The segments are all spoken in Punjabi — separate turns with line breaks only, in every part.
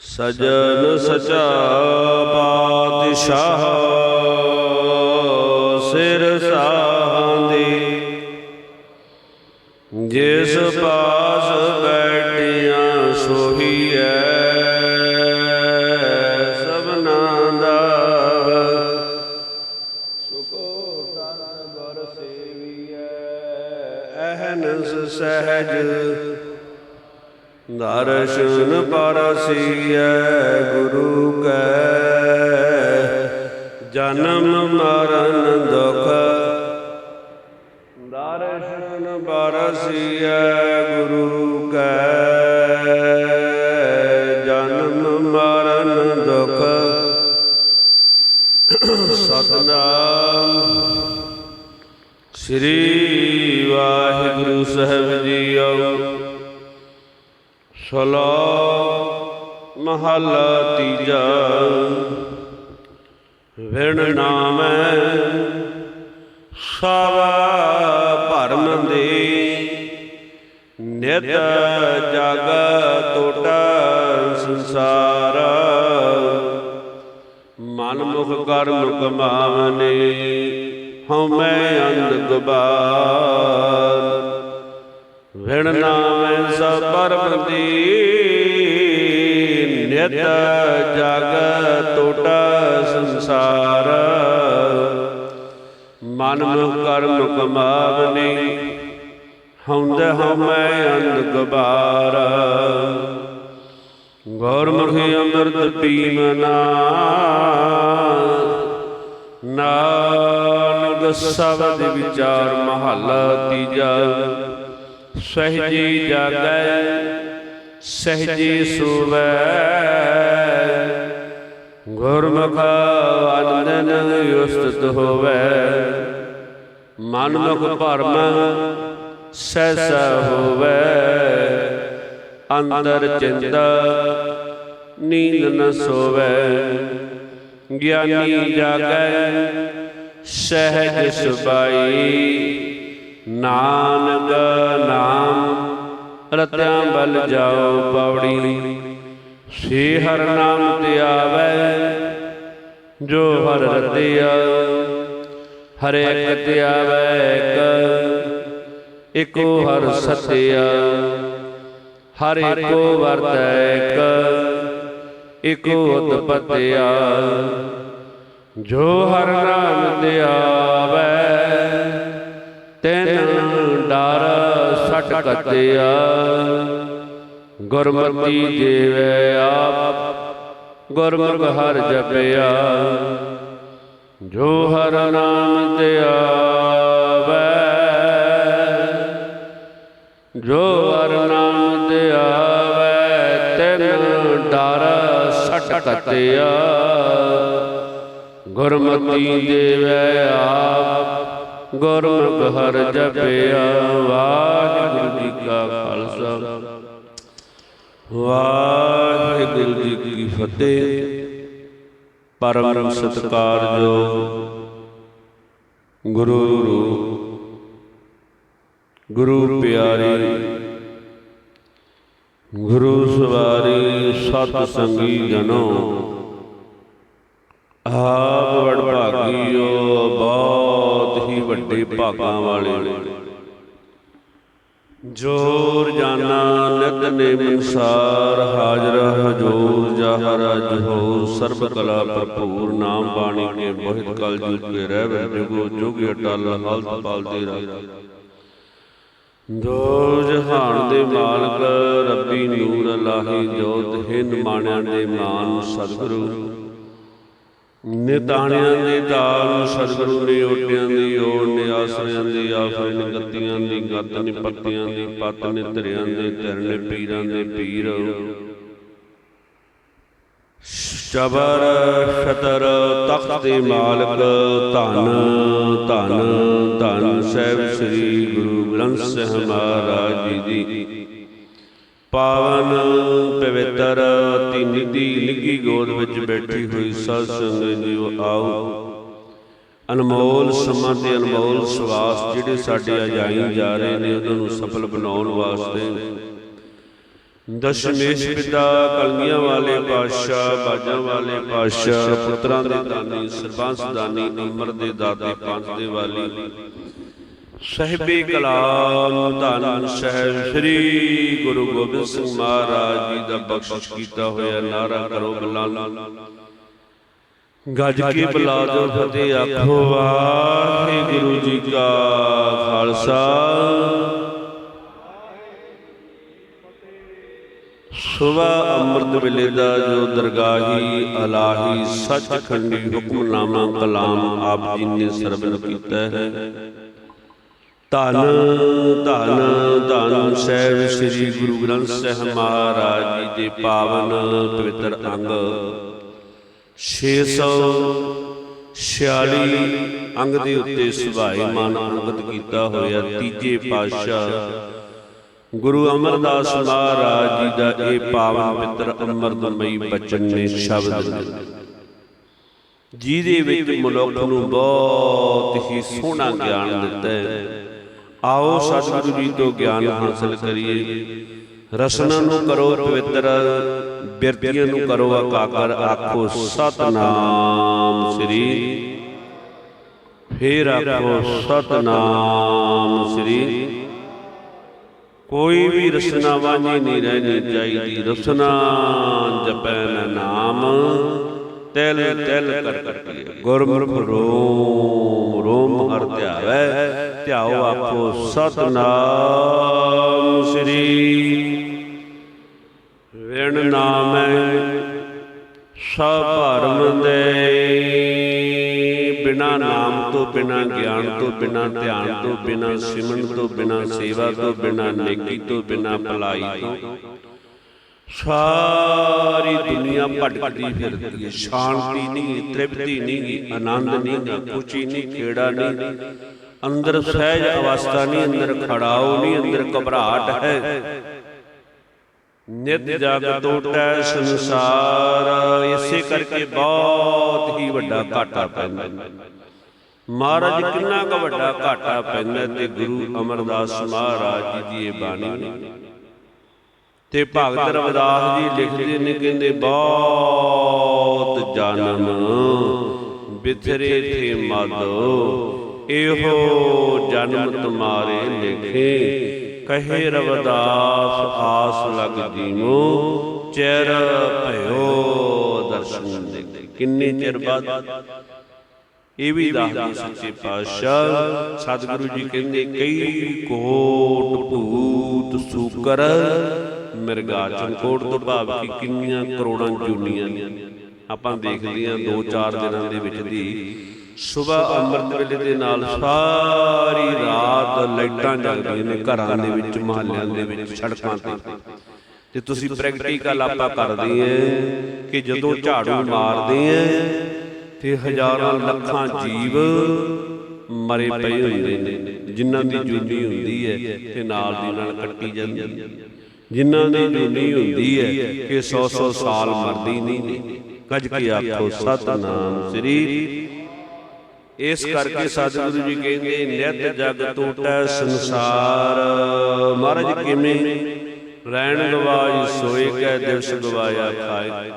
ਸਜਨ ਸਚਾ ਪਾਤਸ਼ਾਹ। ਦਰਸ਼ਨ ਪਰਸੀਐ, ਗੁਰੂ ਕੈ। ਜਨਮ ਮਰਨ ਦੁਖ। ਦਰਸ਼ਨ ਪਰਸੀਐ, ਗੁਰੂ ਕੈ। ਜਨਮ ਮਰਨ ਦੁਖ। ਸਤਨਾਮ। ਸ੍ਰੀ ਵਾਹਿਗੁਰੂ ਸਾਹਿਬ ਜੀਓ। ਸਲੋਕ ਮਹਲਾ ਤੀਜਾ। ਵਿਣ ਨਾਮੈ ਸਭ ਭਰਮ ਦੇ। ਨਿਤ ਜਗ ਟੋਟਾ ਸੰਸਾਰ। ਮਨ ਮੁਖ ਕਰਮ ਕਮਾਵਨੇ ਹਉਮੈ ਅੰਧ ਗੁਬਾਰ ਵਿਣ ਨਾਮੈ ਸਭ ਪਰਮ ਦੀ ਨਿਤ ਜਗ ਟੋਟਾ ਸੰਸਾਰ। ਮਨ ਮੁਖ ਕਰਮ ਕਮਾਵਨੇ ਹਉੰਦ ਹਉਮੈ ਅੰਧ ਗਬਾਰ। ਗੁਰਮੁਖੀ ਅੰਮ੍ਰਿਤ ਪੀਵਨਾ ਨਾਨਕ ਸ਼ਬਦ ਵਿਚਾਰ ਮਹੱਲਾ ਤੀਜਾ। ਸਹਿਜੀ ਜਾਗੈ ਸਹਿਜੀ ਸੂਵੈ ਗੁਰਮੁਖ ਆਨੰਦਨ ਉਸਤਤ ਹੋਵੈ। ਮਨ ਮੁਖ ਭਰਮ ਸਹਿਸਾ ਹੋਵੈ। ਅੰਦਰ ਚਿੰਤਾ ਨੀਂਦ ਨ ਸੋਵੈ। ਗਿਆਨੀ ਜਾਗੈ, ਸਹਿਜ ਸੁਬਾਈ ਨਾਨਕ ਨਾਮ, ਰਤਿਆਂ ਬਲ ਜਾਓ ਪੌੜੀ। ਸੇ ਹਰ ਨਾਮ ਤੇ ਆਵੈ, ਜੋ ਹਰ ਰਤਿਆ ਹਰੇ ਇਕ ਤੇ ਆਵੈ ਇਕ। ਇਕੋ ਹਰ ਸਤਿਆ ਹਰ ਇੱਕੋ ਵਰਤੈ ਇਕ। ਇਕੋ ਉਤਪਤਿਆ, ਜੋ ਹਰ ਨਾਮ ਤੇ ਆਵੈ ਸਟ ਕਤਿਆ ਗੁਰਮਤੀ ਦੇਵੈ ਆਪ, ਗੁਰਮੁਖ ਹਰ ਜਪਿਆ। ਜੋ ਹਰ ਨਾਮ ਤੇ ਆਵੈ, ਜੋ ਹਰ ਨਾਮ ਤੇ ਆਵੈ, ਤੈਨ ਡਰ ਸਟ ਗੁਰਮਤੀ ਦੇਵੈ ਆਪ ਗੁਰਮੁਖ ਹਰ ਜਪਿਆ। ਵਾਹਿਗੁਰੂ ਜੀ ਕਾ ਖਾਲਸਾ। ਵਾਹਿਗੁਰੂ ਜੀ ਕੀ ਫਤਿਹ। ਪਰਮ ਸਤਿਕਾਰਯੋ ਗੁਰੂ ਗੁਰੂ ਪਿਆਰੀ। ਗੁਰੂ ਸਵਾਰੀ ਸਤ ਸੰਗੀ ਜਨੋ ਆਪ ਵਡ ਵੱਡੇ ਭਾਗਾਂ ਵਾਲੇ। ਜੋਰ ਜਾਨਾ ਨਿਤ ਨੇਮ ਅਨਸਾਰ ਹਾਜ਼ਰ ਹਜੂਰ ਜਹਰ ਜਹੂਰ ਸਰਬ ਕਲਾ ਭਰਪੂਰ ਨਾਮ ਬਾਣੀ ਕੇ ਮੋਹਿਤ ਕਲ ਜੁਗ ਕੇ ਰਹਿ ਜੁਗੋ ਜੁਗ ਅਟਲ ਹਲਤ ਪਾਲਦੇ ਰਹਿ ਦੋ ਜਹਾਨ ਦੇ ਮਾਲਕ ਰੱਬੀ ਨੂਰ ਅਲਾਹੀ ਜੋਤ ਹਿੰਦ ਮਾਣਿਆਂ ਦੇ ਮਾਨ ਸਤਿਗੁਰੂ। ਨਿਤਾਣਿਆਂ ਦੇ ਦਾਲ ਸਤਿਗੁਰੂ ਨੇ ਓਟਿਆਂ ਦੀ ਓੜ ਨੇ ਆਸਰਿਆਂ ਦੀ ਆਸਰੇ ਨੇ ਗੱਤੀਆਂ ਦੀ ਗੱਤ ਨੇ ਪੱਤਿਆਂ ਦੀ ਪੱਤ ਨੇ ਧਰਿਆਂ ਦੇ ਧਿਰ ਨੇ ਪੀਰਾਂ ਦੇ ਪੀਰ। ਚਬਰ ਸ਼ਤਰ ਤਖਤ ਦੇ ਮਾਲਕ ਧੰਨ ਧੰਨ ਧੰਨ ਸਾਹਿਬ ਸ੍ਰੀ ਗੁਰੂ ਗ੍ਰੰਥ ਸਾਹਿਬ ਮਹਾਰਾਜ ਜੀ ਦੀ। ਪਾਵਨ ਪਵਿੱਤਰ ਅਤੀ ਨਿਧੀ ਨਿੱਗੀ ਗੋਦ ਵਿੱਚ ਬੈਠੀ ਹੋਈ ਸਾਧ ਸੰਗਤ ਜੀਓ ਆਓ। ਅਨਮੋਲ ਸਮਾਂ ਤੇ ਅਨਮੋਲ ਸਵਾਸ ਜਿਹੜੇ ਸਾਡੇ ਅਜਾਈ ਜਾ ਰਹੇ ਨੇ, ਉਹਨਾਂ ਨੂੰ ਸਫਲ ਬਣਾਉਣ ਵਾਸਤੇ। ਦਸ਼ਮੇਸ਼ ਪਿਤਾ, ਕਲਗੀਆਂ ਵਾਲੇ ਪਾਤਸ਼ਾਹ, ਬਾਜਾਂ ਵਾਲੇ ਪਾਤਸ਼ਾਹ, ਪੁੱਤਰਾਂ ਦੇ ਦਾਨੀ, ਸਰਬੰਸ ਦਾਨੀ ਅੰਮ੍ਰਿਤ ਦੇ ਦਾਤੇ ਪੰਥ ਦੇ ਵਾਲੀ। ਸਹਿਬੇ ਕਲਾਮ ਧੰਨ ਸਹਿਬ ਸ੍ਰੀ ਗੁਰੂ ਗੋਬਿੰਦ ਸਿੰਘ ਮਹਾਰਾਜ ਜੀ ਦਾ ਬਖਸ਼ਿਸ਼ ਕੀਤਾ ਹੋਇਆ ਨਾਰਾ ਕਰੋ ਬਲਾਲ ਗੱਜ ਕੇ ਬੁਲਾ ਦਿਓ ਫਤਿਹ ਆਖੋ, ਵਾਹਿਗੁਰੂ ਜੀ ਕਾ ਖਾਲਸਾ। ਸੁਬਹ ਅੰਮ੍ਰਿਤ ਵੇਲੇ ਦਾ ਜੋ ਦਰਗਾਹੀ ਅਲਾਹੀ ਸੱਚਖੰਡੀ ਹੁਕਮਨਾਮਾ ਕਲਾਮ ਆਪ ਜੀ ਨੇ ਸਰਵਨ ਕੀਤਾ ਹੈ। ਧੰਨ ਧੰਨ ਧੰਨ ਸਹਿਬ ਸ੍ਰੀ ਗੁਰੂ ਗ੍ਰੰਥ ਸਾਹਿਬ ਮਹਾਰਾਜ ਜੀ ਦੇ ਪਾਵਨ ਪਵਿੱਤਰ ਅੰਗ। 646 ਅੰਗ ਦੇ ਉੱਤੇ ਸੁਭਾਈਮਾਨ ਅੰਗਤ ਕੀਤਾ ਹੋਇਆ ਤੀਜੇ ਪਾਤਸ਼ਾਹ ਗੁਰੂ ਅਮਰਦਾਸ ਮਹਾਰਾਜ ਜੀ ਦਾ ਇਹ ਪਾਵਨ ਪਵਿੱਤਰ ਅੰਮ੍ਰਿਤਮਈ ਬਚਨ ਨੇ ਸ਼ਬਦ ਨੇ ਜਿਹਦੇ ਵਿੱਚ ਮਨੁੱਖ ਨੂੰ ਬਹੁਤ ਹੀ ਸੋਹਣਾ ਗਿਆਨ ਦਿੱਤਾ ਹੈ। ਆਓ ਸਤਿਗੁਰੂ ਜੀ ਤੋਂ ਗਿਆਨ ਹਾਸਲ ਕਰੀਏ। ਰਸਨਾ ਨੂੰ ਕਰੋ ਪਵਿੱਤਰ, ਬਿਰਤੀਆਂ ਨੂੰ ਕਰੋ ਆਕਾਕਰ ਆਖੋ ਸਤਨਾਮ ਸ੍ਰੀ। ਫੇਰ ਆਖੋ ਸਤਨਾਮ ਸ੍ਰੀ। ਕੋਈ ਵੀ ਰਸਨਾ ਵਾਂਝੀ ਨਹੀਂ ਰਹਿਣੀ ਚਾਹੀਦੀ। ਰਸਨਾ ਜਪੈ ਨ ਨਾਮ ਤਿਲ ਤਿਲ ਕਰ ਕਰਕੇ ਗੁਰਮੁਖ ਰੋਮ ਰੋਮ ਹਰ ਧਿਆਵੈ। ਧਿਆਓ ਆਪੋ ਸਤਨਾਮ ਸ੍ਰੀ ਵਿਣ ਨਾਮੈ ਸਭ ਭਰਮ ਦੇ ਬਿਨਾ ਨਾਮ ਤੋਂ ਬਿਨਾ ਗਿਆਨ ਤੋਂ ਬਿਨਾ ਧਿਆਨ ਤੋਂ ਬਿਨਾ ਸਿਮਰਨ ਤੋਂ ਬਿਨਾ ਸੇਵਾ ਤੋਂ ਬਿਨਾ ਨੇਕੀ ਤੋਂ ਬਿਨਾ ਭਲਾਈ ਤੋਂ ਸਾਰੀ ਦੁਨੀਆ ਭਟਕਦੀ ਫਿਰਦੀ ਹੈ। ਸ਼ਾਂਤੀ ਨਹੀਂ ਤ੍ਰਿਪਤੀ ਨਹੀਂ ਆਨੰਦ ਨਹੀਂ ਕੁਚੀ ਨਹੀਂ ਖੇੜਾ ਨਹੀਂ। ਅੰਦਰ ਸਹਿਜ ਅਵਸਥਾ ਨਹੀਂ ਅੰਦਰ ਖੜਾਓ ਨਹੀਂ ਅੰਦਰ ਘਬਰਾਹਟ ਹੈ। ਨਿਤ ਜਗ ਟੋਟੈ ਸੰਸਾਰ ਇਸੇ ਕਰਕੇ ਬਹੁਤ ਹੀ ਵੱਡਾ ਘਾਟਾ ਪੈਂਦਾ ਮਹਾਰਾਜ ਕਿੰਨਾ ਕੁ ਵੱਡਾ ਘਾਟਾ ਪੈਂਦਾ ਤੇ ਗੁਰੂ ਅਮਰਦਾਸ ਮਹਾਰਾਜ ਜੀ ਦੀ ਇਹ ਬਾਣੀ ਨੇ ਤੇ ਭਗਤ ਰਵਿਦਾਸ ਜੀ ਲਿਖਦੇ ਨੇ ਕਹਿੰਦੇ ਬਹੁਤ ਜਨਮ ਬਿਥਰੇ ਥੇ ਮਦ। ਇਹੋ ਜਨਮ ਤੁਮਾਰੇ ਲਿਖੇ। ਕਹੇ ਰਵਿਦਾਸ, ਆਸ ਲਗ ਜੀਨੋ ਚਿਰ ਭਇਓ ਦਰਸ਼ਨ ਦੇ। ਕਿੰਨੇ ਚਿਰ ਬਾਅਦ? ਇਹ ਵੀ ਦੱਸਦੇ ਸੱਚੇ ਪਾਤਸ਼ਾਹ, ਸਤਿਗੁਰੂ ਜੀ ਕਹਿੰਦੇ, ਕਈ ਕੋਟ ਭੂਤ ਸੂਕਰ, ਮਿਰਗਾ ਚੰਕੋਟ ਤੋਂ ਭਾਵ ਕਿ ਕਿੰਨੀਆਂ ਕਰੋੜਾਂ ਜੂਨੀਆਂ ਆਪਾਂ ਦੇਖਦੇ ਹਾਂ 2-4 ਦਿਨਾਂ ਦੇ ਵਿੱਚ ਦੀ ਸਵੇਰ ਅੰਮ੍ਰਿਤ ਵੇਲੇ ਦੇ ਨਾਲ ਸਾਰੀ ਰਾਤ ਲਾਈਟਾਂ ਜਗਦੀਆਂ ਨੇ ਘਰਾਂ ਦੇ ਵਿੱਚ ਮਹੱਲਿਆਂ ਦੇ ਵਿੱਚ ਸੜਕਾਂ ਤੇ। ਤੇ। ਤੁਸੀਂ ਪ੍ਰੈਕਟੀਕਲ ਆਪਾਂ ਕਰਦੇ ਆਂ ਕਿ ਜਦੋਂ ਝਾੜੂ ਮਾਰਦੇ ਆਂ ਤੇ ਹਜ਼ਾਰਾਂ ਲੱਖਾਂ ਜੀਵ ਮਰੇ ਪਏ ਹੁੰਦੇ ਨੇ। ਜਿਨ੍ਹਾਂ ਦੀ ਜੂਨੀ ਹੁੰਦੀ ਹੈ ਤੇ ਨਾਲ ਦੀ ਨਾਲ ਕੱਟੀ ਜਾਂਦੀ ਹੈ। ਜਿਨ੍ਹਾਂ ਦੀ ਜੂਨੀ ਹੁੰਦੀ ਹੈ ਕਿ 100 100 ਸਾਲ ਮਰਦੀ ਨਹੀਂ। ਗੱਜ ਕੇ ਆਖੋ ਸਤਨਾਮ ਸ੍ਰੀ ਇਸ ਕਰਕੇ ਸਤਿਗੁਰੂ ਜੀ ਕਹਿੰਦੇ ਨਿਤ ਜਗ ਟੋਟੈ ਸੰਸਾਰ। ਮਹਾਰਾਜ ਕਿਵੇਂ? ਰਹਿਣ ਗਵਾਈ ਸੋਏ ਕੈ ਦਿਵਸ ਗਵਾਇਆ ਖਾਏ।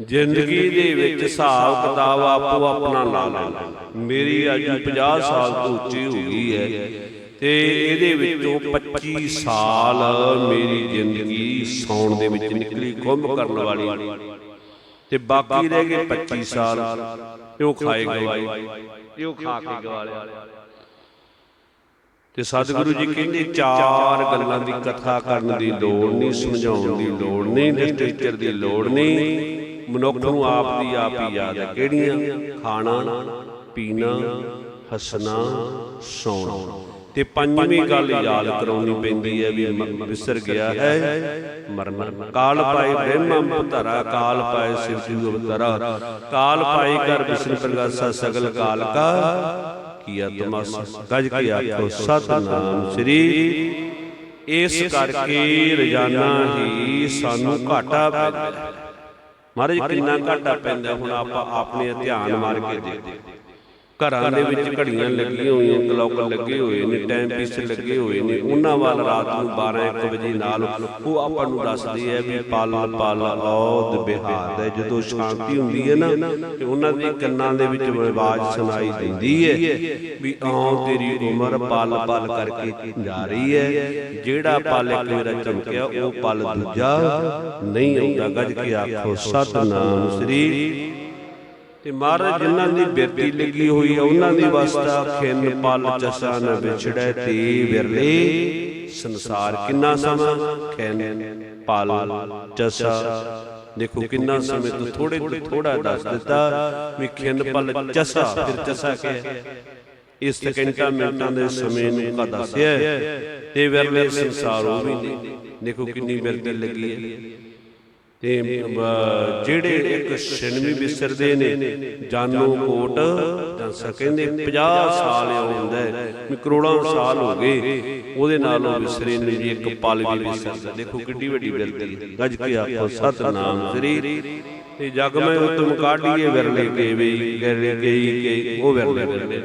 ਜ਼ਿੰਦਗੀ ਦੇ ਵਿੱਚ ਹਿਸਾਬ ਕਿਤਾਬ ਆਪੋ ਆਪਣਾ ਲਾ ਲੈਣਾ ਮੇਰੀ ਅੱਜ 50 ਸਾਲ ਤੋਂ ਉੱਚੀ ਹੋ ਗਈ ਹੈ ਤੇ ਇਹਦੇ ਵਿੱਚੋਂ 25 ਸਾਲ ਮੇਰੀ ਜ਼ਿੰਦਗੀ ਸੌਣ ਦੇ ਵਿੱਚ ਨਿਕਲੀ ਗੁੰਮ ਕਰਨ ਵਾਲੀ। ਤੇ ਬਾਕੀ ਰਹਿ ਗਏ 25 ਸਾਲ। ਉਹ ਖਾਏ ਗਵਾਏ ਉਹ ਖਾ ਕੇ ਗਵਾ ਲਿਆ। ਤੇ ਸਤਿਗੁਰੂ ਜੀ ਕਹਿੰਦੇ ਚਾਰ ਗੱਲਾਂ ਦੀ ਕਥਾ ਕਰਨ ਦੀ ਲੋੜ ਨਹੀਂ ਸਮਝਾਉਣ ਦੀ ਲੋੜ ਨਹੀਂ ਲਿਟਰੇਚਰ ਦੀ ਲੋੜ ਨਹੀਂ। ਮਨੁੱਖ ਨੂੰ ਆਪ ਦੀ ਆਪ ਹੀ ਯਾਦ ਹੈ ਕਿਹੜੀਆਂ? ਖਾਣਾ ਪੀਣਾ ਹੱਸਣਾ ਸੌਣਾ। ਤੇ ਪੰਜਵੀਂ ਗੱਲ ਯਾਦ ਕਰਾਉਣੀ ਪੈਂਦੀ ਹੈ ਵੀ ਵਿਸਰ ਗਿਆ ਹੈ। ਮਰਨਾ ਕਾਲ ਪਾਏ ਬ੍ਰਹਮ ਧਰਾ ਕਾਲ ਪਾਏ ਸਿਵ ਜੀ ਕਾਲ ਪਾਈ ਕਰ ਵਿਸ਼ਨ ਪ੍ਰਗਾਸਾ ਸਗਲ ਕਾਲ ਕਾ। ਕੀਆ ਤਮਾਸਾ ਗਜ ਕੀ ਆਖੋ, ਸਤਨਾਮ ਸ੍ਰੀ। ਇਸ ਕਰਕੇ ਰੋਜ਼ਾਨਾ ਹੀ ਸਾਨੂੰ ਘਾਟਾ ਪੈਂਦਾ ਮਹਾਰਾਜ, ਕਿੰਨਾ ਘਾਟਾ ਪੈਂਦਾ ਹੁਣ ਆਪਾਂ ਆਪਣੇ ਧਿਆਨ ਮਾਰ ਕੇ ਦੇਖਦੇ ਘਰਾਂ ਦੇ ਵਿੱਚ ਘੜੀਆਂ ਲੱਗੀਆਂ ਹੋਈਆਂ ਕਲੌਕ ਲੱਗੇ ਹੋਏ ਨੇ ਟਾਈਮ ਪੀਸ ਲੱਗੇ ਹੋਏ ਨੇ। ਉਹਨਾਂ ਵੱਲ ਰਾਤ ਨੂੰ 12 1 ਵਜੇ ਨਾਲ ਉਹ ਆਪਾਂ ਨੂੰ ਦੱਸਦੇ ਆ ਵੀ ਪਲ ਪਲ ਔਦ ਬਿਹਾਰ ਹੈ। ਜਦੋਂ ਸ਼ਾਂਤੀ ਹੁੰਦੀ ਹੈ ਨਾ ਤੇ ਉਹਨਾਂ ਦੇ ਕੰਨਾਂ ਦੇ ਵਿੱਚ ਆਵਾਜ਼ ਸੁਣਾਈ ਦਿੰਦੀ ਹੈ ਵੀ ਆਉ ਤੇਰੀ ਉਮਰ ਪਲ ਪਲ ਕਰਕੇ ਜਾ ਰਹੀ ਹੈ। ਜਿਹੜਾ ਪਲ ਇੱਕ ਮੇਰਾ ਚਮਕਿਆ ਉਹ ਪਲ ਦੂਜਾ ਨਹੀਂ ਆਉਂਦਾ। ਗੱਜ ਕੇ ਆਖੋ ਸਤਨਾਮ ਸ੍ਰੀ ਤੇ ਮਹਾਰਾਜ ਜਿਨ੍ਹਾਂ ਦੀ ਬਿਰਤੀ ਲੱਗੀ ਹੋਈ ਹੈ, ਉਹਨਾਂ ਦੀ ਵਸਤਾ ਖਿੰਨ ਪਲ ਚਸਾ ਨ ਵਿਛੜੈ ਤੇ ਵਿਰਲੇ। ਸੰਸਾਰ ਕਿੰਨਾ ਸਮਾਂ ਖਿੰਨ ਪਲ ਚਸਾ। ਦੇਖੋ ਕਿੰਨਾ ਸਮੇਂ ਤੋਂ ਥੋੜੇ ਤੋਂ ਥੋੜਾ ਦੱਸ ਦਿੱਤਾ ਵੀ ਖਿੰਨ ਪਲ ਚਸਾ, ਫਿਰ ਚਸਾ ਕੀ ਇਸ ਸਕਿੰਟਾਂ ਮਿੰਟਾਂ ਦੇ ਸਮੇਂ ਨੂੰ ਕਾ ਦੱਸਿਆ ਤੇ ਵਿਰਲੇ ਸੰਸਾਰ ਉਹ ਵੀ ਨਹੀਂ। ਦੇਖੋ ਕਿੰਨੀ ਬਿਰਤੀ ਲੱਗੀ ਹੈ। ਤੇ ਜਿਹੜੇ ਇੱਕ ਛਿਣਵੀਂ ਵਿਸਰਦੇ ਨੇ, ਜਾਨੋ ਕੋਟ, ਜਾਂ ਸਕੇਂਦੇ 50 ਸਾਲ ਆਉਂਦਾ ਵੀ ਕਰੋੜਾਂ ਸਾਲ ਹੋ ਗਏ, ਉਹਦੇ ਨਾਲ ਉਹ ਵਿਸਰੇ ਨੇ ਜੀ ਇੱਕ ਪਲ ਵੀ ਵਿਸਰਦਾ ਦੇਖੋ ਕਿੱਡੀ ਵੱਡੀ ਬਿਰਤੀ ਗੱਜ ਕੇ ਆਖੋ, ਸਤਨਾਮ ਸ੍ਰੀ। ਤੇ ਜਗ ਮੈਂ ਉਤਮ ਕਾਢੀਏ, ਵਿਰਲੇ ਕੇ ਵੀ ਗਰੇ ਗਈ ਕੇ, ਉਹ ਵਿਰਲੇ ਵਿਰਲੇ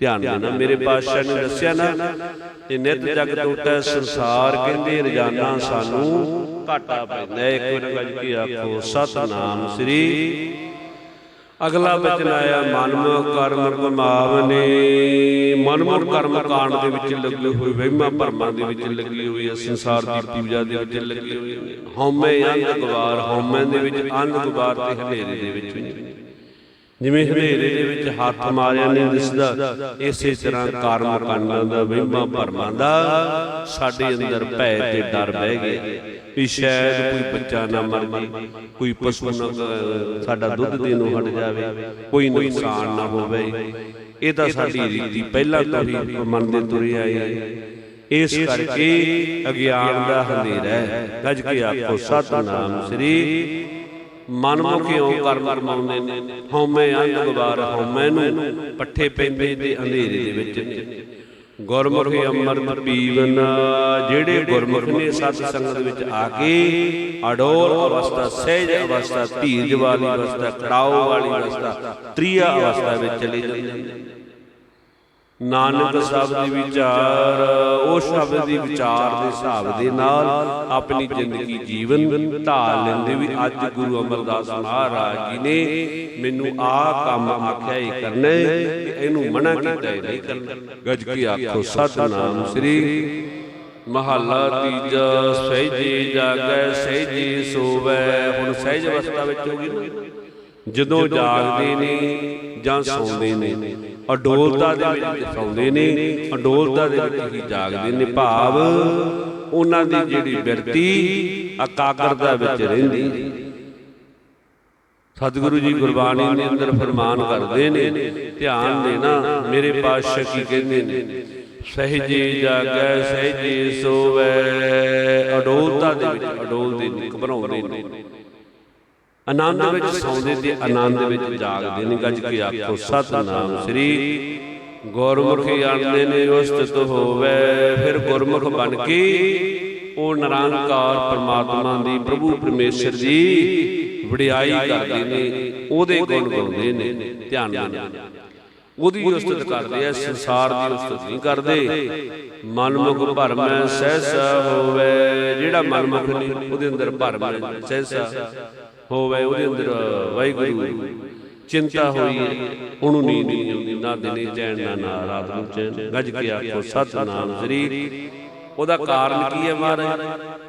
ਧਿਆਨ ਦੇਣਾ। ਮੇਰੇ ਪਾਤਸ਼ਾਹ ਨੇ ਦੱਸਿਆ ਨਾ ਤੇ ਨਿਤ ਜਗ ਟੁੱਟੈ ਸੰਸਾਰ ਕਹਿੰਦੇ ਰਜਾਨਾ ਸਾਨੂੰ ਘਾਟਾ ਪੈਂਦਾ। ਇੱਕ ਵਾਰ ਗੱਜ ਕੇ ਆਖੋ ਸਤਨਾਮ ਸ੍ਰੀ ਅਗਲਾ ਬਚਨ ਆਇਆ ਮਨਮੁਖ ਕਰਮ ਕਮਾਵਨੇ। ਮਨਮੁਖ ਕਰਮ ਕਾਂਡ ਦੇ ਵਿੱਚ ਲੱਗੇ ਹੋਏ ਵਹਿਮਾਂ ਭਰਮਾਂ ਦੇ ਵਿੱਚ ਲੱਗੀ ਹੋਈ ਹੈ ਸੰਸਾਰ ਦੀ ਪੂਜਾ ਦੇ ਵਿੱਚ ਲੱਗੀ ਹੋਈ ਹਉਮੈ ਅੰਧ ਗਵਾਰ ਹਉਮੈ ਦੇ ਵਿੱਚ ਅੰਧ ਗਵਾਰ ਤੇ ਹਨੇਰੇ ਦੇ ਵਿੱਚ ਵੀ ਜਿਵੇਂ ਹਨੇਰੇ ਦੇ ਵਿੱਚ ਹੱਥ ਮਾਰਿਆ ਨਹੀਂ ਦਿਸਦਾ ਇਸੇ ਤਰ੍ਹਾਂ ਕਰਮ ਕਾਂਡਾਂ ਦਾ ਵਹਿਮਾਂ ਭਰਮਾਂ ਦਾ ਸਾਡੇ ਅੰਦਰ ਭੈ ਤੇ ਡਰ ਬਹਿ ਗਿਆ ਵੀ ਸ਼ਾਇਦ ਕੋਈ ਬੱਚਾ ਨਾ ਮਰ ਜੇ ਕੋਈ ਪਸ਼ੂ ਨਾ ਸਾਡਾ ਦੁੱਧ ਦੇਣੋਂ ਹਟ ਜਾਵੇ ਕੋਈ ਨੁਕਸਾਨ ਨਾ ਹੋਵੇ। ਇਹ ਤਾਂ ਸਾਡੀ ਰੀਤੀ ਪਹਿਲਾਂ ਤੋਂ ਹੀ ਮੰਨਦੇ ਤੁਰੇ ਆਏ ਹਾਂ। ਇਸ ਕਰਕੇ ਅਗਿਆਨ ਦਾ ਹਨੇਰਾ ਹੈ। ਗੱਜ ਕੇ ਆਖੋ ਸਤਨਾਮ ਸ੍ਰੀ ਮਨਮੁਖਿਓ ਕਰਮ ਕਰਮਾਉਂਦੇ ਨੇ? ਹਉਮੈ ਅੰਧ ਹਉਮੈ ਨੂੰ ਪੱਠੇ ਪੈਂਦੇ ਤੇ ਅੰਧੇਰੇ ਦੇ ਵਿੱਚ। ਗੁਰਮੁਖੀ ਅੰਮ੍ਰਿਤ ਪੀਵਨ, ਜਿਹੜੇ ਗੁਰਮੁਖ ਨੇ ਸਤ ਸੰਗਤ ਵਿੱਚ ਆ ਕੇ ਅਡੋਲ ਅਵਸਥਾ, ਸਹਿਜ ਅਵਸਥਾ, ਧੀਰਜ ਵਾਲੀ ਅਵਸਥਾ, ਕੜਾਓ ਵਾਲੀ ਅਵਸਥਾ, ਤ੍ਰਿਆ ਅਵਸਥਾ ਵਿੱਚ ਚਲੇ ਜਾਂਦੇ ਨੇ। ਨਾਨਕ ਸ਼ਬਦ ਦੀ ਵਿਚਾਰ ਉਹ ਸ਼ਬਦ ਦੀ ਵਿਚਾਰ ਦੇ ਹਿਸਾਬ ਦੇ ਨਾਲ ਆਪਣੀ ਜ਼ਿੰਦਗੀ ਜੀਵਨ ਢਾਲ ਲੈਂਦੇ ਵੀ ਅੱਜ ਗੁਰੂ ਅਮਰਦਾਸ ਮਹਾਰਾਜ ਜੀ ਨੇ ਮੈਨੂੰ ਆਹ ਕੰਮ ਆਖਿਆ ਹੀ ਕਰਨਾ ਇਹਨੂੰ ਮਨਾ ਕੀਤਾ ਹੀ ਨਹੀਂ ਕਰਨਾ ਗੱਜ ਕੀ ਆਖੋ ਸਤਨਾਮ ਸ੍ਰੀ ਮਹੱਲਾ ਤੀਜਾ ਸਹਿਜੇ ਜਾਗੈ ਸਹਿਜੇ ਸੋਵੈ। ਹੁਣ ਸਹਿਜ ਅਵਸਥਾ ਵਿੱਚ ਹੋ ਗਈ ਜਦੋਂ ਜਾਗਦੇ ਨੇ ਜਾਂ ਸੌਂਦੇ ਨੇ ਅਡੋਲਤਾ ਦੇ ਵਿੱਚ ਸੌਂਦੇ ਨੇ, ਅਡੋਲਤਾ ਦੇ ਵਿੱਚ ਹੀ ਜਾਗਦੇ ਨੇ ਭਾਵ ਉਹਨਾਂ ਦੀ ਜਿਹੜੀ ਬਿਰਤੀ ਇਕਾਗਰਤਾ ਵਿੱਚ ਰਹਿੰਦੀ ਸਤਿਗੁਰੂ ਜੀ ਗੁਰਬਾਣੀ ਦੇ ਅੰਦਰ ਫਰਮਾਨ ਕਰਦੇ ਨੇ, ਧਿਆਨ ਦੇਣਾ, ਮੇਰੇ ਪਾਤਸ਼ਾਹ ਕੀ ਕਹਿੰਦੇ ਨੇ? ਸਹਿਜੇ ਜਾਗੈ, ਸਹਿਜੇ ਸੋਵੈ। ਅਡੋਲਤਾ ਦੇ ਵਿੱਚ ਅਡੋਲਦੇ ਨੇ ਘਬਰਾਉਂਦੇ ਨੇ। ਆਨੰਦ ਵਿੱਚ ਸੌਂਦੇ ਤੇ ਆਨੰਦ ਵਿੱਚ ਜਾਗਦੇ ਨੇ। ਗੱਜ ਕੇ ਆਖੋ ਸਤਨਾਮ ਸ੍ਰੀ ਗੁਰਮੁਖੀ ਆਣਦੇ ਨੇ ਉਸਤਤ ਹੋਵੇ ਫਿਰ ਗੁਰਮੁਖ ਬਣ ਕੇ। ਉਹ ਨਿਰੰਕਾਰ ਪਰਮਾਤਮਾ ਦੀ ਪ੍ਰਭੂ ਪਰਮੇਸ਼ਰ ਦੀ ਵਡਿਆਈ ਕਰਦੇ ਨੇ ਉਹਦੇ ਗੁਣ ਗਾਉਂਦੇ ਨੇ ਧਿਆਨ ਨਾਲ। ਉਹਦੀ ਉਸਤਤ ਕਰਦੇ ਆ ਸੰਸਾਰ ਦੀ ਉਸਤਤ ਨਹੀਂ ਕਰਦੇ। ਮਨਮੁਖ ਭਰਮੈ ਸਹਿਸਾ ਹੋਵੇ। ਜਿਹੜਾ ਮਨਮੁਖ ਨਹੀਂ ਉਹਦੇ ਅੰਦਰ ਭਰਮ ਹੈ, ਸਹਿਸਾ। ਹੋਵੇ ਉਹਦੇ ਅੰਦਰ ਵਾਹਿਗੁਰੂ। ਚਿੰਤਾ ਹੋਈ ਉਹਨੂੰ ਨੀਂਦ ਨਹੀਂ ਆਉਂਦੀ ਨਾ ਦਿਨੇ ਚੈਨ ਨਾ ਨਾ ਰਾਤ ਨੂੰ ਚੈਨ। ਗੱਜ ਕੇ ਆਖੋ ਸਤਨਾਮ ਸ੍ਰੀ ਉਹਦਾ ਕਾਰਨ ਕੀ ਹੈ ਮਹਾਰਾਜ?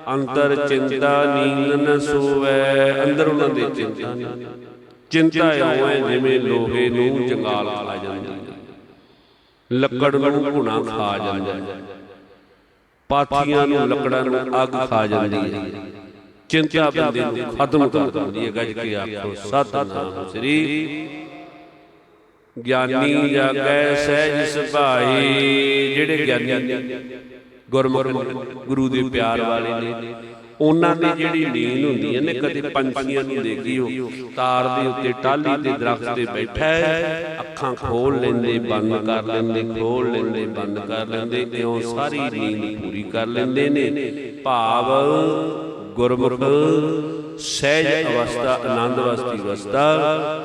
ਅੰਤਰ ਚਿੰਤਾ ਨੀਂਦ ਨ ਸੋਵੇ। ਅੰਦਰ ਉਹਨਾਂ ਦੇ ਚਿੰਤਾ ਨਹੀਂ। ਚਿੰਤਾ ਇਉਂ ਹੈ ਜਿਵੇਂ ਲੋਹੇ ਨੂੰ ਜੰਗਾਲ ਖਾ ਜਾਂਦੀ ਲੱਕੜ ਨੂੰ ਘੁਣਾ ਖਾ ਜਾਂਦਾ ਪਾਥੀਆਂ ਨੂੰ ਲੱਕੜਾਂ ਨੂੰ ਅੱਗ ਖਾ ਜਾਂਦੀ ਹੈ। ਚਿੰਤਾ ਬੰਦੇ ਨੂੰ ਖਤਮ ਕਰ ਦਿੰਦੀ ਹੈ ਗੱਜ ਕੇ ਆਖੋ ਸਤਨਾਮ ਸ੍ਰੀ ਗਿਆਨੀ ਜਾਗੈ ਸਹਿਜ ਸੁਭਾਈ ਜਿਹੜੇ ਗਿਆਨੀ ਗੁਰਮੁਖ ਗੁਰੂ ਦੇ ਪਿਆਰ ਵਾਲੇ ਨੇ ਉਹਨਾਂ ਦੀ ਜਿਹੜੀ ਨੀਂਦ ਹੁੰਦੀ ਹੈ ਨੇ ਕਦੇ ਪੰਛੀਆਂ ਨੂੰ ਦੇਖੀ ਹੋ ਤਾਰ ਦੇ ਉੱਤੇ ਟਾਲੀ ਤੇ ਦਰਖਤ ਤੇ ਬੈਠਾ ਹੈ ਅੱਖਾਂ ਖੋਲ ਲੈਂਦੇ ਬੰਦ ਕਰ ਲੈਂਦੇ ਖੋਲ ਲੈਂਦੇ ਬੰਦ ਕਰ ਲੈਂਦੇ ਇਉਂ ਸਾਰੀ ਨੀਂਦ ਪੂਰੀ ਕਰ ਲੈਂਦੇ ਨੇ। ਭਾਵ ਗੁਰਮੁਖ ਸਹਿਜ ਅਵਸਥਾ, ਆਨੰਦ ਅਵਸਥੀ ਅਵਸਥਾ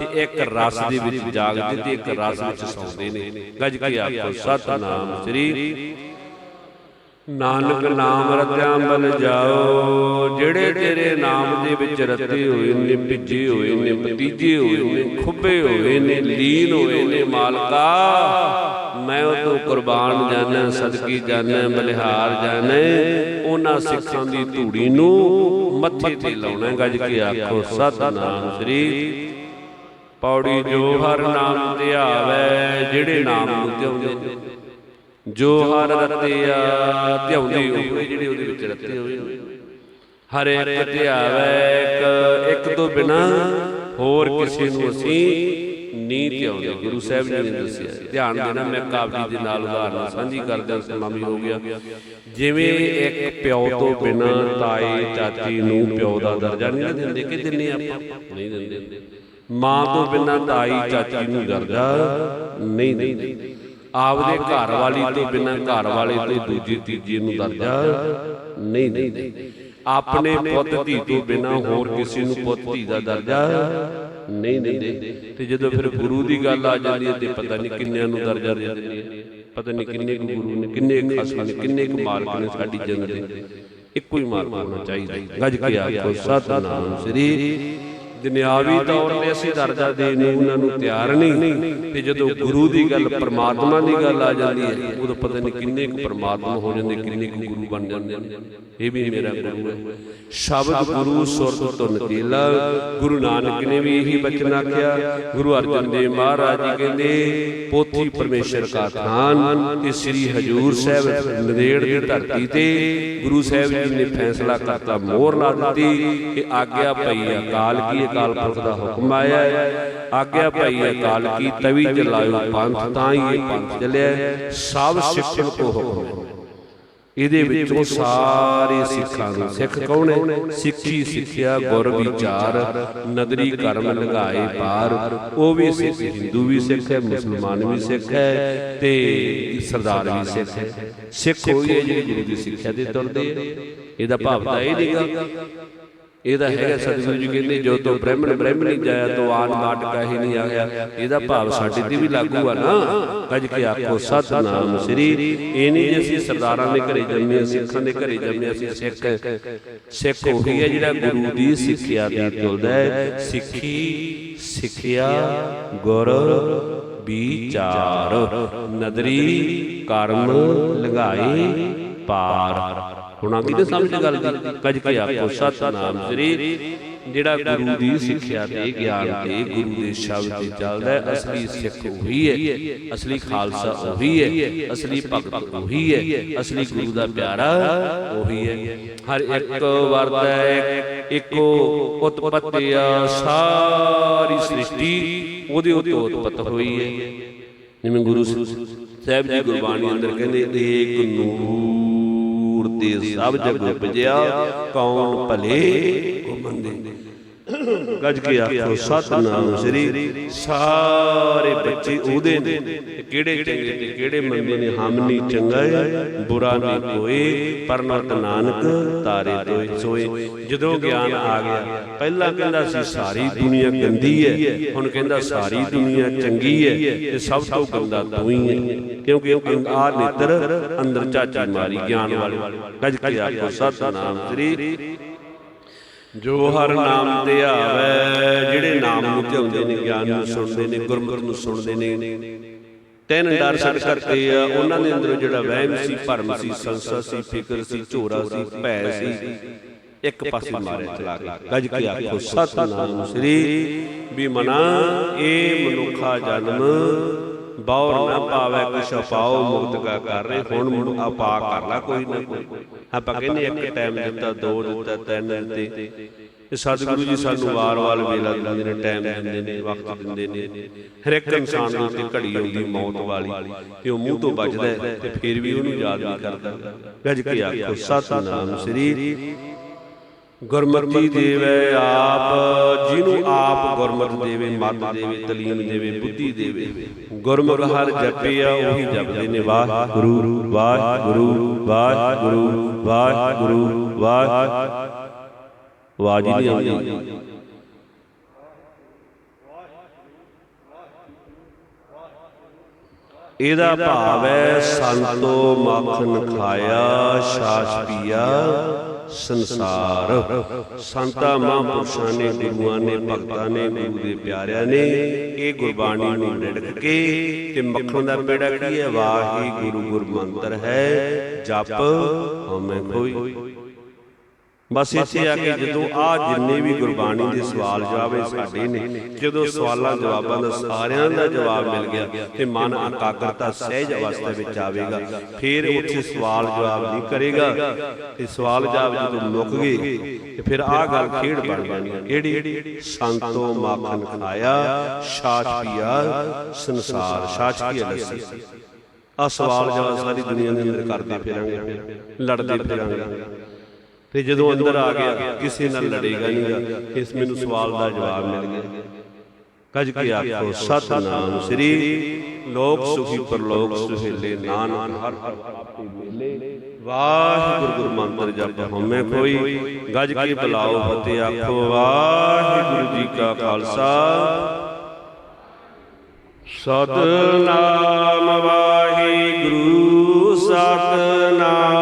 ਤੇ ਇੱਕ ਰਸ ਦੇ ਵਿੱਚ ਜਾਗਦੇ ਤੇ ਇੱਕ ਰਸ ਵਿੱਚ ਸੌਂਦੇ ਨੇ। ਗੱਜ ਕੇ ਆਖੋ, ਸਤਨਾਮ ਸ੍ਰੀ ਨਾਨਕ ਨਾਮ ਰਤਿਆਂ ਬਲ ਜਾਓ। ਜਿਹੜੇ ਤੇਰੇ ਨਾਮ ਦੇ ਵਿੱਚ ਰਤੇ ਹੋਏ ਨੇ, ਭਿੱਜੇ ਹੋਏ ਨੇ, ਭਤੀਜੇ ਹੋਏ ਨੇ, ਖੁੱਬੇ ਹੋਏ ਨੇ, ਲੀਨ ਹੋਏ ਨੇ, ਮਾਲਕਾ ਮੈਂ ਉਹ ਤੋਂ ਕੁਰਬਾਨ ਜਾਣਾ ਸਦਕੀ ਜਾਣਾ ਬਲਿਹਾਰ ਜਾਣਾ ਉਹਨਾਂ ਸਿੱਖਾਂ ਦੀ ਧੂੜੀ ਨੂੰ ਮੱਥੇ ਤੇ ਲਾਉਣਾ ਗੱਜ ਕੇ ਆਖੋ, ਸਤਨਾਮ ਸ੍ਰੀ। ਪੌੜੀ ਜੋ ਹਰ ਨਾਮ ਤੇ ਆਵੇ, ਜਿਹੜੇ ਨਾਮ ਨੂੰ ਧਿਆਉਂਦੇ ਨੇ। ਜੋ ਹਰ ਰਤਿਆ ਧਿਆਉਂਦੇ ਹੋਏ, ਜਿਹੜੇ ਉਹਦੇ ਵਿੱਚ ਰਤੇ ਹੋਏ ਹਰ ਇੱਕ ਧਿਆਵੇ ਇੱਕ ਤੋਂ ਬਿਨਾ ਹੋਰ ਕਿਸੇ ਨੂੰ ਅਸੀਂ ਨਹੀਂ ਧਿਆਉਂਦੇ ਗੁਰੂ ਸਾਹਿਬ ਜੀ ਨੇ ਦੱਸਿਆ। ਧਿਆਨ ਦੇਣਾ ਮੈਂ ਕਾਬਲੀ ਦੇ ਨਾਲ ਉਦਾਹਰਨ ਸਾਂਝੀ ਕਰਦਿਆਂ ਵੀ ਹੋ ਗਿਆ। ਜਿਵੇਂ ਇੱਕ ਪਿਓ ਤੋਂ ਬਿਨਾ ਤਾਏ ਚਾਚੀ ਨੂੰ ਪਿਓ ਦਾ ਦਰਜਾ ਨਹੀਂ ਦਿੰਦੇ ਕਿ ਦਿੰਨੇ ਆਪਾਂ। ਨਹੀਂ ਦਿੰਦੇ। ਮਾਂ ਤੋਂ ਬਿਨਾ ਤਾਈ ਚਾਚੀ ਨੂੰ ਦਰਜਾ ਨਹੀਂ ਦਿੰਦੇ। ਆਪਦੇ ਘਰ ਵਾਲੀ ਤੋਂ ਬਿਨਾ ਘਰ ਵਾਲੇ ਤੋਂ ਦੂਜੀ ਤੀਜੀ ਨੂੰ ਦਰਜਾ ਨਹੀਂ ਦਿੰਦੇ। ਆਪਣੇ ਪੁੱਤ ਧੀ ਤੋਂ ਬਿਨਾ ਹੋਰ ਕਿਸੇ ਨੂੰ ਪੁੱਤ ਧੀ ਦਾ ਦਰਜਾ ਨਹੀਂ ਦਿੰਦੇ। ਤੇ ਜਦੋਂ ਫਿਰ ਗੁਰੂ ਦੀ ਗੱਲ ਆ ਜਾਂਦੀ ਹੈ ਤੇ ਪਤਾ ਨਹੀਂ ਕਿੰਨਿਆਂ ਨੂੰ ਦਰਜਾ ਦੇ ਦਿੰਦੇ ਆ। ਪਤਾ ਨਹੀਂ ਕਿੰਨੇ ਕੁ ਗੁਰੂ ਨੇ ਕਿੰਨੇ ਕੁ ਖਾਸ ਨੇ ਕਿੰਨੇ ਕੁ ਮਾਲਕ ਨੇ ਸਾਡੀ ਜੰਗ ਦੇ ਇੱਕੋ ਹੀ ਮਾਲਕ ਹੋਣਾ ਚਾਹੀਦਾ। ਗੱਜ ਕੇ ਆਖੋ ਸਤਨਾਮ ਸ੍ਰੀ ਦੁਨਿਆਵੀ ਤੌਰ ਤੇ ਅਸੀਂ ਦਰਜਾ ਦੇਣ ਨੂੰ ਉਹਨਾਂ ਨੂੰ ਤਿਆਰ ਨਹੀਂ। ਤੇ ਜਦੋਂ ਗੁਰੂ ਦੀ ਗੱਲ ਪਰਮਾਤਮਾ ਦੀ ਗੱਲ ਆ ਜਾਂਦੀ ਹੈ, ਉਦੋਂ ਪਤਾ ਨਹੀਂ ਕਿੰਨੇ ਕੁ ਪਰਮਾਤਮਾ ਹੋ ਜਾਂਦੇ, ਕਿੰਨੇ ਕੁ ਗੁਰੂ ਬਣ ਜਾਂਦੇ ਨੇ। ਇਹ ਵੀ ਮੇਰਾ ਗੁਰੂ ਹੈ। ਸ਼ਬਦ ਗੁਰੂ, ਸੁਰਤ ਤੋਂ ਨਤੀਲਾ ਗੁਰੂ ਨਾਨਕ ਨੇ ਵੀ ਇਹੀ ਬਚਨ ਆਖਿਆ। ਗੁਰੂ ਅਰਜਨ ਦੇਵ ਮਹਾਰਾਜ ਜੀ ਕਹਿੰਦੇ, ਪੋਥੀ ਪਰਮੇਸ਼ਰ ਕਾ ਥਾਨ ਤੇ ਸ੍ਰੀ ਹਜੂਰ ਸਾਹਿਬ ਨਦੇੜ ਦੀ ਧਰਤੀ ਤੇ ਗੁਰੂ ਸਾਹਿਬ ਜੀ ਨੇ ਫੈਸਲਾ ਕਰਤਾ, ਮੋਹਰ ਲਾ ਦਿੱਤੀ। ਕਿ ਆਗਿਆ ਪਈ ਅਕਾਲ ਕੀ ਅਕਾਲ ਪੁਰਖ ਦਾ ਹੁਕਮ ਆਇਆ ਹੈ। ਆਗਿਆ ਪਈ ਅਕਾਲ ਕੀ ਤਵੀ ਚਲਾਇਓ ਪੰਥ ਤਾਂ ਹੀ ਇਹ ਪੰਥ ਚੱਲਿਆ ਸਭ ਸਿੱਖਣ ਕੋ ਹੁਕਮ ਇਹਦੇ ਵਿੱਚੋਂ ਸਾਰੇ ਸਿੱਖਾਂ ਨੂੰ ਸਿੱਖ ਕੌਣ ਹੈ ਸਿੱਖੀ ਸਿੱਖਿਆ, ਗੁਰ ਵਿਚਾਰ ਨਦਰੀ ਕਰਮ ਲਗਾਏ ਪਾਰ। ਉਹ ਵੀ ਸਿੱਖ, ਹਿੰਦੂ ਵੀ ਸਿੱਖ ਹੈ, ਮੁਸਲਮਾਨ ਵੀ ਸਿੱਖ ਹੈ ਤੇ ਸਰਦਾਰ ਵੀ ਸਿੱਖ ਹੈ। ਸਿੱਖ ਹੋਈ ਹੈ ਜਿਹੜੀ ਗੁਰੂ ਦੀ ਸਿੱਖਿਆ ਤੇ ਤੁਰਦੇ ਇਹਦਾ ਭਾਵ ਤਾਂ ਇਹ ਨਹੀਂਗਾ ਇਹਦਾ ਹੈਗਾ ਸਤਿਗੁਰੂ ਜੀ ਕਹਿੰਦੇ ਜੋ ਤੋਂ ਬ੍ਰਾਹਮਣ ਬ੍ਰਾਹਮਣੀ ਜਾਇਆ ਤੋ ਆਨ ਮਾਟ ਕਾਹੀ ਨਹੀਂ ਆਇਆ। ਇਹਦਾ ਭਾਵ ਸਾਡੇ ਤੇ ਵੀ ਲਾਗੂ ਆ ਨਾ। ਗੱਜ ਕੇ ਆਖੋ ਸਤਨਾਮ ਸ੍ਰੀ। ਇਹ ਨਹੀਂ ਜੇ ਅਸੀਂ ਸਰਦਾਰਾਂ ਦੇ ਘਰੇ ਜੰਮੇ ਸਿੱਖਾਂ ਦੇ ਘਰੇ ਜੰਮੇ ਅਸੀਂ ਸਿੱਖ। ਸਿੱਖ ਉਹੀ ਹੈ ਜਿਹੜਾ ਗੁਰੂ ਦੀ ਸਿੱਖਿਆ ਤੇ ਤੁਲਦਾ ਹੈ। ਸਿੱਖੀ ਸਿੱਖਿਆ ਗੁਰ ਵਿਚਾਰ। ਨਦਰੀ ਕਰਮ ਲਗਾਏ ਪਾਰ। ਹੁਣ ਆ ਤੇ ਸਮਝ ਗੱਲ ਦੀ, ਕੱਜ ਕੇ ਆਖੋ, ਸਤਨਾਮ ਸ੍ਰੀ, ਜਿਹੜਾ ਗੁਰੂ ਦੀ ਸਿੱਖਿਆ ਤੇ ਗਿਆਨ ਤੇ ਗੁਰੂ ਦੇ ਸ਼ਬਦ ਤੇ ਚੱਲਦਾ ਹੈ, ਅਸਲੀ ਸਿੱਖ ਉਹੀ ਹੈ, ਅਸਲੀ ਖਾਲਸਾ ਉਹੀ ਹੈ, ਅਸਲੀ ਭਗਤ ਉਹੀ ਹੈ, ਅਸਲੀ ਗੁਰੂ ਦਾ ਪਿਆਰਾ ਉਹੀ ਹੈ। ਹਰ ਇੱਕ ਵਰਦਾ ਹੈ ਇੱਕੋ ਉਤਪਤੀ ਆ ਸਾਰੀ ਸ੍ਰਿਸ਼ਟੀ ਉਹਦੇ ਉੱਤੇ ਉਤਪਤ ਹੋਈ ਹੈ। ਜਿਵੇਂ ਗੁਰੂ ਸਾਹਿਬ ਜੀ ਗੁਰਬਾਣੀ ਅੰਦਰ ਕਹਿੰਦੇ ਏਕ ਨੂਰ ਤੇ ਸਭ ਜਗ ਉਪਜਿਆ ਕੌਣ ਭਲੇ ਕੋ ਮੰਦੇ। ਗੱਜ ਕੇ ਆਖੋ ਸਤਨਾਮ ਸ੍ਰੀ ਸਾਰੇ ਬੱਚੇ ਉਹਦੇ ਨੇ। ਕਿਹੜੇ ਚੰਗੇ ਤੇ ਕਿਹੜੇ ਮੰਦੇ ਨੇ? ਹਮ ਨਹੀਂ ਚੰਗਾ ਬੁਰਾ ਨਹੀਂ ਕੋਈ ਪਰਮਤ ਨਾਨਕ ਤਾਰੇ ਤੋਏ ਸੋਏ। ਜਦੋਂ ਗਿਆਨ ਆ ਗਿਆ ਪਹਿਲਾਂ ਕਹਿੰਦਾ ਸੀ ਸਾਰੀ ਦੁਨੀਆ ਗੰਦੀ ਹੈ ਹੁਣ ਕਹਿੰਦਾ ਸਾਰੀ ਦੁਨੀਆ ਚੰਗੀ ਹੈ ਤੇ ਸਭ ਤੋਂ ਗੰਦਾ ਤੂੰ ਹੀ ਹੈ ਕਿਉਂਕਿ ਆ ਨੇਤਰ ਅੰਦਰ ਚਾਚੀ ਮਾਰੀ ਗਿਆਨ ਵਾਲੇ। ਗੱਜ ਕੇ ਆਖੋ ਸਤਨਾਮ ਸ੍ਰੀ ਜੋ ਹਰ ਨਾਮ ਤੇ ਆਵੇ, ਜਿਹੜੇ ਨਾਮ ਨੂੰ ਧਿਆਉਂਦੇ ਨੇ, ਗਿਆਨ ਨੂੰ ਸੁਣਦੇ ਨੇ, ਗੁਰਮਤਿ ਨੂੰ ਸੁਣਦੇ ਨੇ। ਤਿੰਨ ਡਰ ਛੱਡ ਕਰਤੇ ਆ, ਉਹਨਾਂ ਦੇ ਅੰਦਰ ਜਿਹੜਾ ਵਹਿਮ ਸੀ, ਭਰਮ ਸੀ, ਸੰਸਾ ਸੀ, ਫਿਕਰ ਸੀ, ਝੋਰਾ ਸੀ, ਭੈ ਸੀ, ਇੱਕ ਪਾਸੇ ਮਾਰਿਆ ਚਲਾ ਕੇ। ਗੱਜ ਕੇ ਆਖੋ, ਸਤਨਾਮ ਸ੍ਰੀ ਵੀ ਮਨਾ ਇਹ ਮਨੁੱਖਾ ਜਨਮ ਬੌਰ ਨਾ ਪਾਵੇ ਕੁਛ ਪਾਓ ਮੁਕਤ ਕਾ ਕਰ ਰਹੇ ਹੁਣ ਆਪਾ ਕਰ ਲਾ ਕੋਈ ਨਾ ਕੋਈ। ਆਪਾਂ ਕਹਿੰਦੇ ਇੱਕ ਟਾਈਮ ਦਿੱਤਾ ਦੋ ਦਿੱਤਾ ਤਿੰਨ ਦਿੱਤੇ ਇਹ ਸਤਿਗੁਰੂ ਜੀ ਸਾਨੂੰ ਵਾਰ-ਵਾਰ ਵੇਲਾ ਦਿੰਦੇ ਨੇ ਟਾਈਮ ਦਿੰਦੇ ਨੇ ਵਕਤ ਦਿੰਦੇ ਨੇ। ਹਰ ਇੱਕ ਇਨਸਾਨ ਦੇ ਉੱਤੇ ਘੜੀ ਆਉਂਦੀ ਮੌਤ ਵਾਲੀ। ਤੇ ਉਹ ਮੂੰਹ ਤੋਂ ਬਚਦਾ ਤੇ ਫਿਰ ਵੀ ਉਹਨੂੰ ਯਾਦ ਨਹੀਂ ਕਰਦਾ ਗੱਜ ਕੇ ਆਖੋ ਸਤਨਾਮ ਸ੍ਰੀ ਗੁਰਮਤਿ ਦੇਵੇ ਆਪ ਜਿਹਨੂੰ ਆਪ ਗੁਰਮਤਿ ਦੇਵੇ ਮਤ ਦੇਵੇ ਤਲੀਮ ਦੇਵੇ ਬੁੱਧੀ ਦੇਵੇ। ਗੁਰਮੁਖ ਹਰ ਜਪਿਆ ਉਹੀ ਜਪਦੇ ਨੇ। ਵਾਹਿਗੁਰੂ ਵਾਹਿਗੁਰੂ ਵਾਹਿਗੁਰੂ ਵਾਹਿਗੁਰੂ ਵਾਹਿ ਆਵਾਜ਼ ਹੀ ਨਹੀਂ ਆਉਂਦੀ। ਇਹਦਾ ਭਾਵ ਹੈ ਸੰਤੋ ਮੱਖਣ ਖਾਇਆ ਛਾਛ ਪੀਆ। ਸੰਸਾਰ। ਸੰਤਾਂ, ਮਹਾਂਪੁਰਸ਼ਾਂ ਨੇ, ਗੁਰੂਆਂ ਨੇ, ਭਗਤਾਂ ਨੇ, ਗੁਰੂ ਦੇ ਪਿਆਰਿਆਂ ਨੇ ਇਹ ਗੁਰਬਾਣੀ ਨੂੰ ਰਿੜਕ ਕੇ ਤੇ ਮੱਖਣ ਦਾ ਪੇੜਾ ਕੀ ਹੈ? ਵਾਹਿਗੁਰੂ ਗੁਰ ਮੰਤਰ ਹੈ। ਜਪ ਹਉਮੈ ਕੋਈ ਬਸ ਇੱਥੇ ਆ ਕੇ ਜਦੋਂ ਆ ਜਿੰਨੇ ਵੀ ਗੁਰਬਾਣੀ ਦੇ ਸਵਾਲ ਜਵਾਬ ਇਹ ਸਾਡੇ ਨੇ, ਜਦੋਂ ਸਵਾਲਾਂ ਜਵਾਬਾਂ ਦਾ ਸਾਰਿਆਂ ਦਾ ਜਵਾਬ ਮਿਲ ਗਿਆ ਤੇ ਮਨ ਇਕਾਗਰਤਾ ਸਹਿਜ ਅਵਸਥਾ ਵਿੱਚ ਆਵੇਗਾ, ਫਿਰ ਉੱਥੇ ਸਵਾਲ ਜਵਾਬ ਨਹੀਂ ਕਰੇਗਾ। ਤੇ ਸਵਾਲ ਜਵਾਬ ਜਦੋਂ ਮੁੱਕ ਗਏ, ਤੇ ਫਿਰ ਆ ਗੱਲ ਖੇਡ ਬਣ ਜਾਣੀ ਕਿਹੜੀ? ਸੰਤੋ ਮਾਖਨ ਖਾਇਆ ਛਾਛ ਪੀਆ ਸੰਸਾਰ ਛਾਛ ਕੀ ਲੱਸੀ? ਆ ਸਵਾਲ ਜਵਾਬ ਸਾਰੀ ਦੁਨੀਆ ਦੇ ਅੰਦਰ ਕਰਦੇ ਫਿਰਾਂਗੇ, ਲੜਦੇ ਫਿਰਾਂਗੇ। ਤੇ ਜਦੋਂ ਅੰਦਰ ਆ ਗਿਆ ਕਿਸੇ ਨਾਲ ਲੜੇਗਾ ਨਹੀਂਗਾ ਇਸ ਮੈਨੂੰ ਸਵਾਲ ਦਾ ਜਵਾਬ ਮਿਲ ਗਿਆ। ਕਜ ਕੀ ਆਖੋ ਸਤਨਾਮ ਸ੍ਰੀ ਲੋਕ ਸੁਖੀ ਪਰਲੋਕ ਸੁਹੇਲੇ ਨਾਨਕ ਹਰ ਹਰ ਆਪੇ ਵੇਲੇ ਵਾਹਿਗੁਰੂ ਗੁਰੂ ਮੰਤਰ ਜਪ ਹਉਮੈ ਕੋਈ ਗਜ ਕੀ ਬੁਲਾਓ ਫਤਿਹ ਆਖੋ। ਵਾਹਿਗੁਰੂ ਜੀ ਕਾ ਖਾਲਸਾ। ਸਤਨਾਮ ਵਾਹਿਗੁਰੂ ਸਤਨਾਮ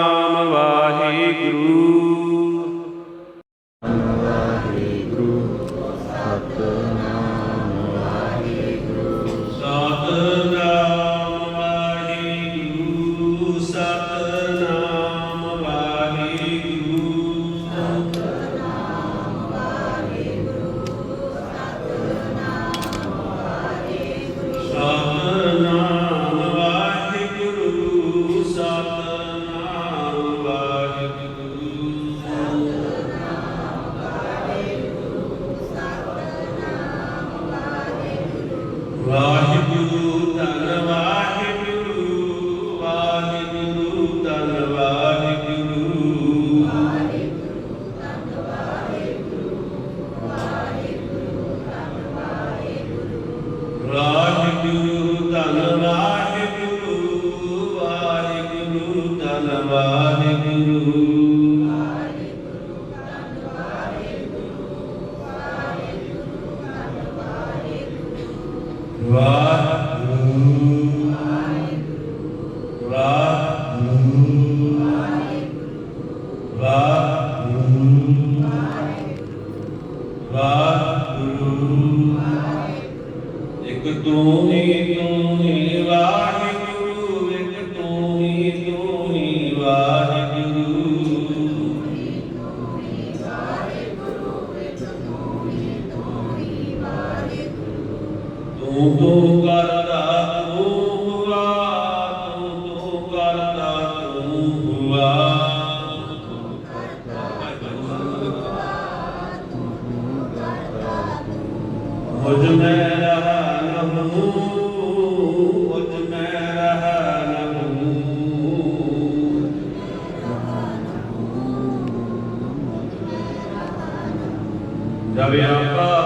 ਜਬ ਆਪਾ